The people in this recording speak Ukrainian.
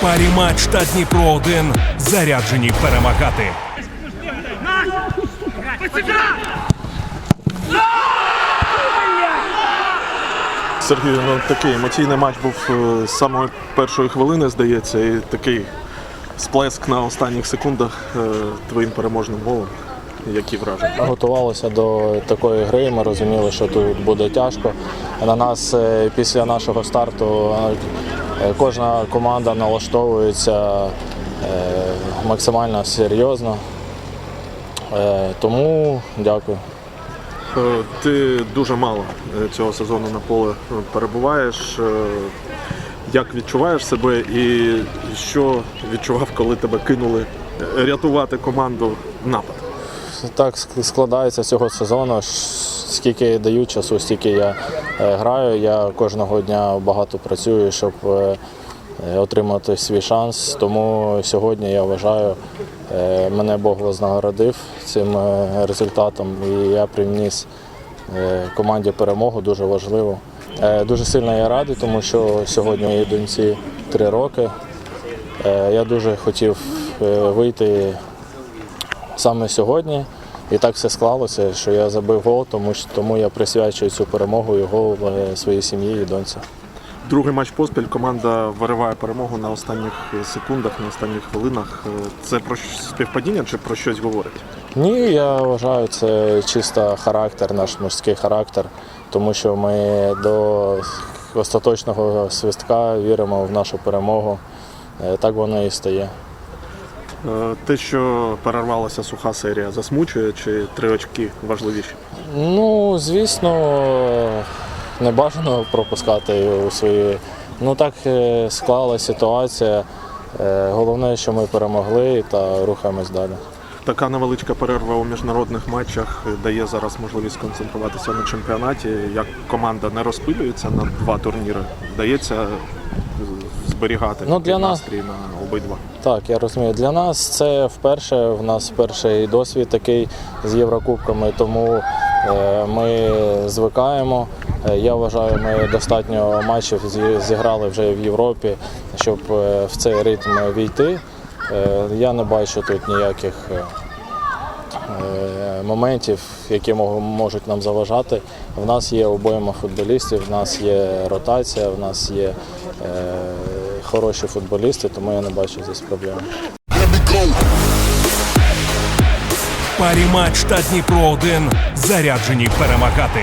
Парі матч та Дніпро 1 заряджені перемагати. Сергій, ну такий емоційний матч був е, з самої першої хвилини, здається, і такий сплеск на останніх секундах е, твоїм переможним голом. Які враження? Готувалися до такої гри. Ми розуміли, що тут буде тяжко. На нас е, після нашого старту е, кожна команда налаштовується е, максимально серйозно. Тому дякую. Ти дуже мало цього сезону на поле перебуваєш. Як відчуваєш себе і що відчував, коли тебе кинули рятувати команду в напад? Так ск- складається цього сезону. Скільки дають часу, стільки я е, граю. Я кожного дня багато працюю, щоб е, е, отримати свій шанс. Тому сьогодні я вважаю, мене Бог вознагородив цим результатом, і я привніс е, команді перемогу дуже важливо. Дуже сильно я радий, тому що сьогодні моїй доньці три роки. Я дуже хотів вийти саме сьогодні. І так все склалося, що я забив гол, тому, що- тому я присвячую цю перемогу гол е, своїй сім'ї і доньці. Другий матч поспіль команда вириває перемогу на останніх секундах, на останніх хвилинах. Е, Це про співпадіння чи про щось говорить? Ні, я вважаю, це чисто характер, наш мужський характер, тому що ми до остаточного свистка віримо в нашу перемогу. Е, Так воно і стає. Е, Те, що перервалася суха серія, засмучує чи три очки важливіші? Ну, звісно, не бажано пропускати у свої. Ну так е, склалася ситуація. Е, Головне, що ми перемогли та рухаємось далі. Така невеличка перерва у міжнародних матчах дає зараз можливість концентруватися на чемпіонаті. Як команда не розпилюється на два турніри, вдається зберігати Ну, для нас- настрій на обидва. Так, я розумію. Для нас це вперше. В нас перший досвід такий з Єврокубками, тому е, ми звикаємо. Е, Я вважаю, ми достатньо матчів зіграли вже в Європі, щоб е, в цей ритм війти. Я не бачу тут ніяких моментів, які можуть нам заважати. В нас є обойма футболістів, в нас є ротація, в нас є хороші футболісти, тому я не бачу здесь проблем. Парі матч та Дніпро 1 заряджені перемагати.